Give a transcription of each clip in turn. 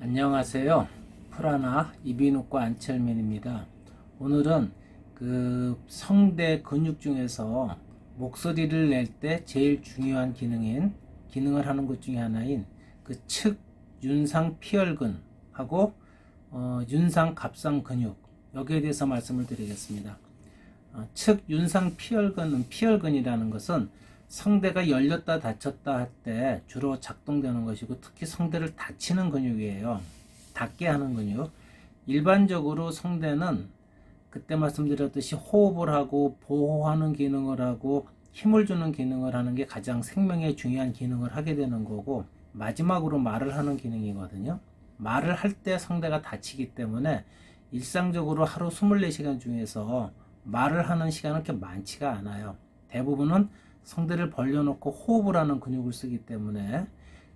안녕하세요. 프라나 이비인후과 안철민입니다. 오늘은 그 성대 근육 중에서 목소리를 낼 때 제일 중요한 기능인 기능을 하는 것 중에 하나인 그 측 윤상 피혈근하고 어, 윤상 갑상 근육 여기에 대해서 말씀을 드리겠습니다. 어, 측 윤상 피혈근은 피혈근이라는 것은 성대가 열렸다 닫혔다 할 때 주로 작동되는 것이고 특히 성대를 닫히는 근육이에요. 닫게 하는 근육. 일반적으로 성대는 그때 말씀드렸듯이 호흡을 하고 보호하는 기능을 하고 힘을 주는 기능을 하는 게 가장 생명에 중요한 기능을 하게 되는 거고 마지막으로 말을 하는 기능이거든요. 말을 할 때 성대가 닫히기 때문에 일상적으로 하루 24시간 중에서 말을 하는 시간은 그렇게 많지가 않아요. 대부분은 성대를 벌려놓고 호흡을 하는 근육을 쓰기 때문에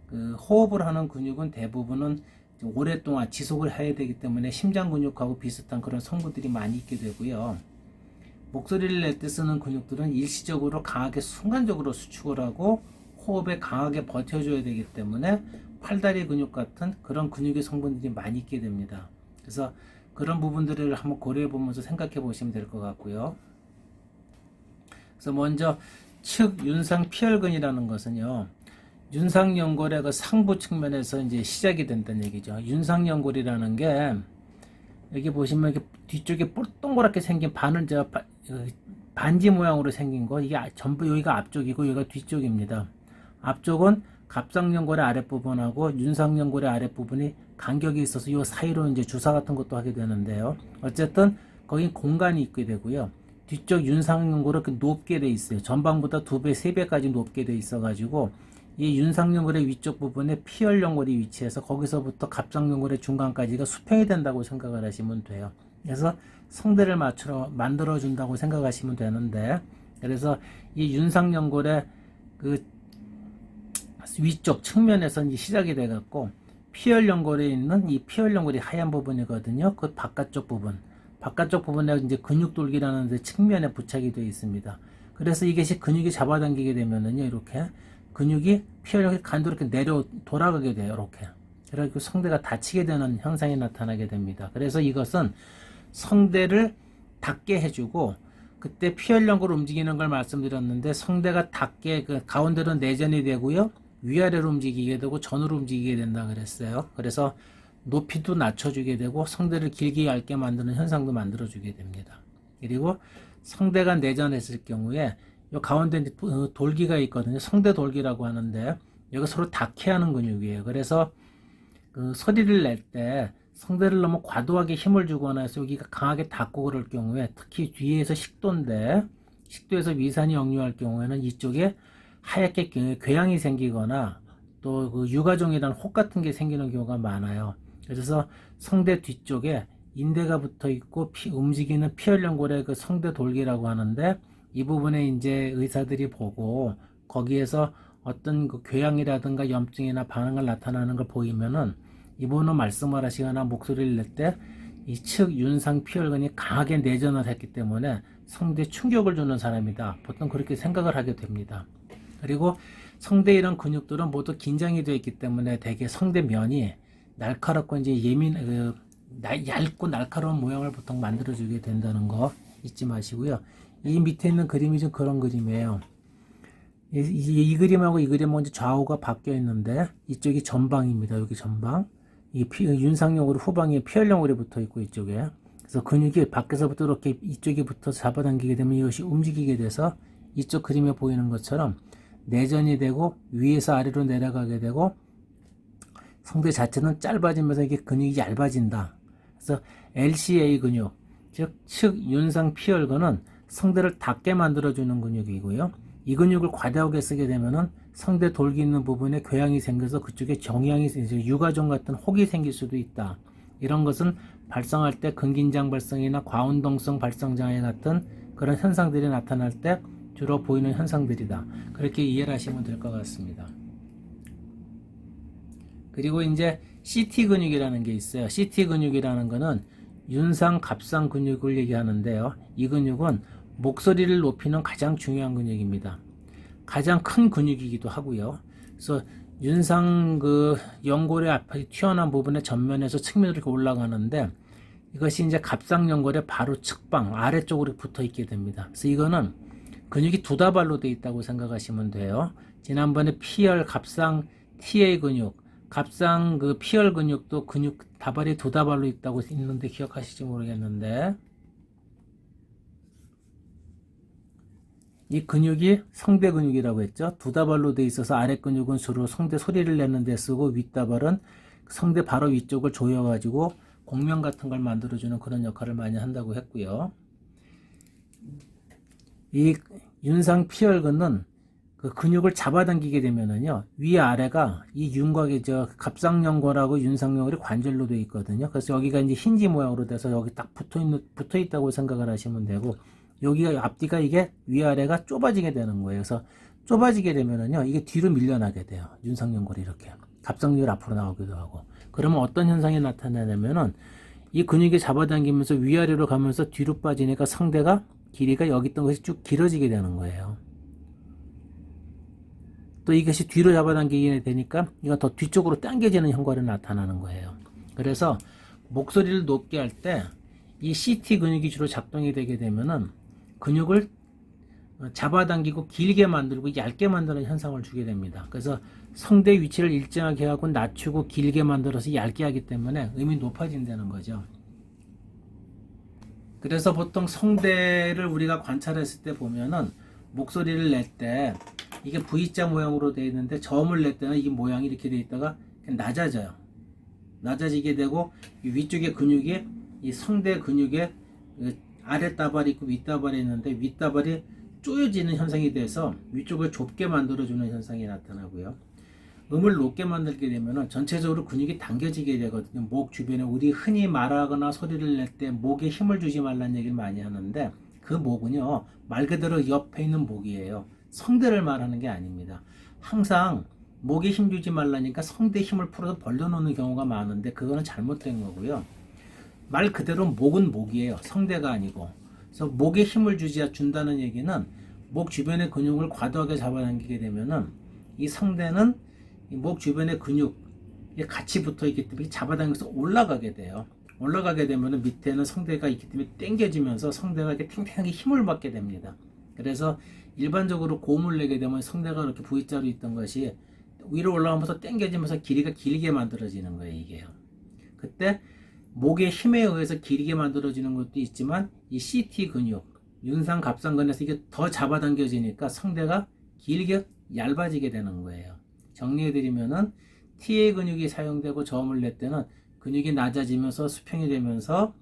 그 호흡을 하는 근육은 대부분은 오랫동안 지속을 해야 되기 때문에 심장 근육하고 비슷한 그런 성분들이 많이 있게 되고요. 목소리를 낼 때 쓰는 근육들은 일시적으로 강하게 순간적으로 수축을 하고 호흡에 강하게 버텨줘야 되기 때문에 팔다리 근육 같은 그런 근육의 성분들이 많이 있게 됩니다. 그래서 그런 부분들을 한번 고려해 보면서 생각해 보시면 될 것 같고요. 그래서 먼저 측 윤상 피혈근이라는 것은요. 윤상연골의 그 상부 측면에서 이제 시작이 된다는 얘기죠. 윤상연골이라는 게 여기 보시면 이렇게 뒤쪽에 뿔 동그랗게 생긴 반은 저 바- 어, 반지 모양으로 생긴 거 이게 아- 전부 여기가 앞쪽이고 여기가 뒤쪽입니다. 앞쪽은 갑상연골의 아랫부분하고 윤상연골의 아랫부분이 간격이 있어서 이 사이로 이제 주사 같은 것도 하게 되는데요. 어쨌든 거기 공간이 있게 되고요. 뒤쪽 윤상연골은 그 높게 돼 있어요. 전방보다 두 배, 세 배까지 높게 돼 있어가지고 이 윤상연골의 위쪽 부분에 피혈연골이 위치해서 거기서부터 갑상연골의 중간까지가 수평이 된다고 생각을 하시면 돼요. 그래서 성대를 맞추러 만들어 준다고 생각하시면 되는데 그래서 이 윤상연골의 그 위쪽 측면에서 이제 시작이 돼 갖고 피혈연골에 있는 이 피혈연골이 하얀 부분이거든요. 그 바깥쪽 부분. 바깥쪽 부분에 이제 근육돌기라는 데 측면에 부착이 되어 있습니다. 그래서 이것이 근육이 잡아당기게 되면은요, 이렇게 근육이 피혈력이 간도 이렇게 내려 돌아가게 돼요, 이렇게. 그래서 성대가 닫히게 되는 현상이 나타나게 됩니다. 그래서 이것은 성대를 닫게 해주고 그때 피혈력으로 움직이는 걸 말씀드렸는데 성대가 닫게 그 가운데로 내전이 되고요, 위아래로 움직이게 되고 전으로 움직이게 된다 그랬어요. 그래서 높이도 낮춰주게 되고 성대를 길게 얇게 만드는 현상도 만들어주게 됩니다. 그리고 성대가 내전했을 경우에 이 가운데 도- 돌기가 있거든요. 성대 돌기라고 하는데 여기 서로 닿게 하는 근육이에요. 그래서 그 소리를 낼 때 성대를 너무 과도하게 힘을 주거나 해서 여기가 강하게 닿고 그럴 경우에 특히 뒤에서 식도인데 식도에서 위산이 역류할 경우에는 이쪽에 하얗게 그 궤양이 생기거나 또 그 유가종이라는 혹 같은 게 생기는 경우가 많아요. 그래서 성대 뒤쪽에 인대가 붙어 있고 피, 움직이는 피혈연골의 그 성대 돌기라고 하는데 이 부분에 이제 의사들이 보고 거기에서 어떤 그 궤양이라든가 염증이나 반응을 나타나는 걸 보이면은 이분은 말씀을 하시거나 목소리를 낼 때 이 측 윤상 피혈근이 강하게 내전을 했기 때문에 성대 충격을 주는 사람이다. 보통 그렇게 생각을 하게 됩니다. 그리고 성대 이런 근육들은 모두 긴장이 되어 있기 때문에 대개 성대면이 날카롭고 이제 예민 그, 날- 얇고 날카로운 모양을 보통 만들어 주게 된다는 거 잊지 마시고요. 이 밑에 있는 그림이 좀 그런 그림이에요. 이, 이- 이 그림하고 이 그림은 이제 좌우가 바뀌어 있는데 이쪽이 전방입니다. 여기 전방. 이 피, 윤상용으로 후방에 피혈령골이 붙어 있고 이쪽에. 그래서 근육이 밖에서부터 이렇게 이쪽에 붙어서 잡아당기게 되면 이것이 움직이게 돼서 이쪽 그림에 보이는 것처럼 내전이 되고 위에서 아래로 내려가게 되고 성대 자체는 짧아지면서 이게 근육이 얇아진다. 그래서 LCA 근육, 즉 측 윤상 피혈근은 성대를 닫게 만들어주는 근육이고요. 이 근육을 과다하게 쓰게 되면은 성대 돌기 있는 부분에 궤양이 생겨서 그쪽에 정향이 이제 유가종 같은 혹이 생길 수도 있다. 이런 것은 발성할 때 근긴장 발성이나 과운동성 발성 장애 같은 그런 현상들이 나타날 때 주로 보이는 현상들이다. 그렇게 이해를 하시면 될 것 같습니다. 그리고 이제 CT 근육이라는 게 있어요. CT 근육이라는 거는 윤상 갑상 근육을 얘기하는데요. 이 근육은 목소리를 높이는 가장 중요한 근육입니다. 가장 큰 근육이기도 하고요. 그래서 윤상 그 연골의 앞에 튀어나온 부분의 전면에서 측면으로 이렇게 올라가는데 이것이 이제 갑상 연골의 바로 측방 아래쪽으로 붙어 있게 됩니다. 그래서 이거는 근육이 두 다발로 되어 있다고 생각하시면 돼요. 지난번에 피열 갑상 TA 근육, 갑상 그 피열 근육도 근육 다발이 두 다발로 있다고 있는데 기억하실지 모르겠는데 이 근육이 성대 근육이라고 했죠. 두 다발로 돼 있어서 아래 근육은 주로 성대 소리를 내는 데 쓰고 윗다발은 성대 바로 위쪽을 조여 가지고 공명 같은 걸 만들어 주는 그런 역할을 많이 한다고 했고요. 이 윤상 피혈근은 그 근육을 잡아당기게 되면은요 위 아래가 이 윤곽이 저 갑상연골하고 윤상연골이 관절로 되어 있거든요. 그래서 여기가 이제 힌지 모양으로 돼서 여기 딱 붙어 있는 붙어 있다고 생각을 하시면 되고 여기가 앞뒤가 이게 위아래가 좁아지게 되는 거예요. 그래서 좁아지게 되면은요, 이게 뒤로 밀려나게 돼요. 윤상연골이 이렇게. 갑상열 앞으로 나오기도 하고. 그러면 어떤 현상이 나타나냐면은 이 근육이 잡아당기면서 위아래로 가면서 뒤로 빠지니까 상대가 길이가 여기 있던 것이 쭉 길어지게 되는 거예요. 또 이것이 뒤로 잡아당기게 되니까 이건 더 뒤쪽으로 당겨지는 현상이 나타나는 거예요. 그래서 목소리를 높게 할 때 이 CT 근육이 주로 작동이 되게 되면은 근육을 잡아당기고 길게 만들고 얇게 만드는 현상을 주게 됩니다. 그래서 성대 위치를 일정하게 하고 낮추고 길게 만들어서 얇게 하기 때문에 음이 높아진다는 거죠. 그래서 보통 성대를 우리가 관찰했을 때 보면은 목소리를 낼 때 이게 V자 모양으로 되어 있는데 저음을 낼 때는 이 모양이 이렇게 되어 있다가 낮아져요. 낮아지게 되고 이 위쪽의 근육이 이 성대 근육의 그 아랫다발이 있고 윗 다발이 있는데 윗 다발이 쪼여지는 현상이 돼서 위쪽을 좁게 만들어주는 현상이 나타나고요. 음을 높게 만들게 되면 전체적으로 근육이 당겨지게 되거든요. 목 주변에 우리 흔히 말하거나 소리를 낼 때 목에 힘을 주지 말라는 얘기를 많이 하는데 그 목은요 말 그대로 옆에 있는 목이에요. 성대를 말하는 게 아닙니다. 항상 목에 힘 주지 말라니까 성대 힘을 풀어서 벌려놓는 경우가 많은데 그거는 잘못된 거고요. 말 그대로 목은 목이에요. 성대가 아니고. 그래서 목에 힘을 주지 준다는 얘기는 목 주변의 근육을 과도하게 잡아당기게 되면은 이 성대는 이 목 주변의 근육이 같이 붙어 있기 때문에 잡아당겨서 올라가게 돼요. 올라가게 되면은 밑에는 성대가 있기 때문에 당겨지면서 성대가 이렇게 탱탱하게 힘을 받게 됩니다. 그래서 일반적으로 고음을 내게 되면 성대가 이렇게 V자로 있던 것이 위로 올라가면서 당겨지면서 길이가 길게 만들어지는 거예요, 이게요. 그때 목의 힘에 의해서 길게 만들어지는 것도 있지만 이 CT 근육, 윤상 갑상근에서 이게 더 잡아당겨지니까 성대가 길게 얇아지게 되는 거예요. 정리해드리면은 TA 근육이 사용되고 저음을 낼 때는 근육이 낮아지면서 수평이 되면서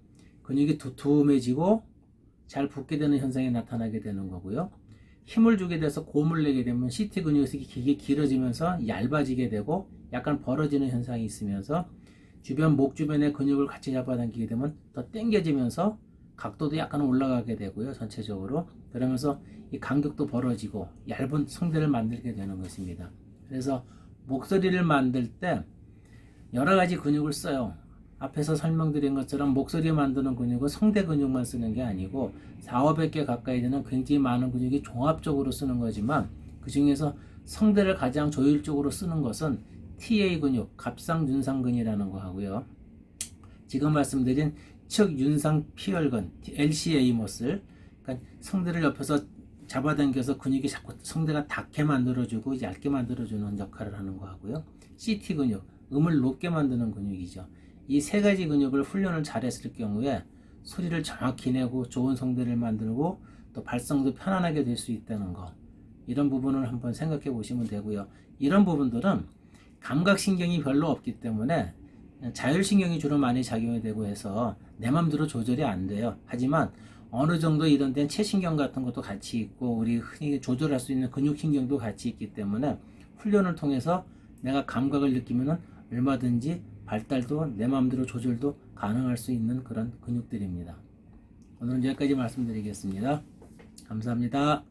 근육이 두툼해지고 잘 붙게 되는 현상이 나타나게 되는 거고요. 힘을 주게 돼서 고음을 내게 되면 CT 근육에서 이게 길어지면서 얇아지게 되고 약간 벌어지는 현상이 있으면서 주변 목 주변의 근육을 같이 잡아당기게 되면 더 당겨지면서 각도도 약간 올라가게 되고요 전체적으로. 그러면서 이 간격도 벌어지고 얇은 성대를 만들게 되는 것입니다. 그래서 목소리를 만들 때 여러 가지 근육을 써요 앞에서 설명드린 것처럼 목소리 만드는 근육은 성대 근육만 쓰는 게 아니고 4, 500개 가까이 되는 굉장히 많은 근육이 종합적으로 쓰는 거지만 그 중에서 성대를 가장 조율적으로 쓰는 것은 TA 근육, 갑상윤상근이라는 거 하고요. 지금 말씀드린 측 윤상 피혈근, LCA 머슬, 그러니까 성대를 옆에서 잡아당겨서 근육이 자꾸 성대가 닿게 만들어주고 얇게 만들어주는 역할을 하는 거 하고요. CT 근육, 음을 높게 만드는 근육이죠. 이 세 가지 근육을 훈련을 잘했을 경우에 소리를 정확히 내고 좋은 성대를 만들고 또 발성도 편안하게 될 수 있다는 거. 이런 부분을 한번 생각해 보시면 되고요. 이런 부분들은 감각신경이 별로 없기 때문에 자율신경이 주로 많이 작용이 되고 해서 내 맘대로 조절이 안 돼요. 하지만 어느 정도 이런 데는 체신경 같은 것도 같이 있고 우리 흔히 조절할 수 있는 근육신경도 같이 있기 때문에 훈련을 통해서 내가 감각을 느끼면 얼마든지 발달도 내 마음대로 조절도 가능할 수 있는 그런 근육들입니다. 오늘은 여기까지 말씀드리겠습니다. 감사합니다.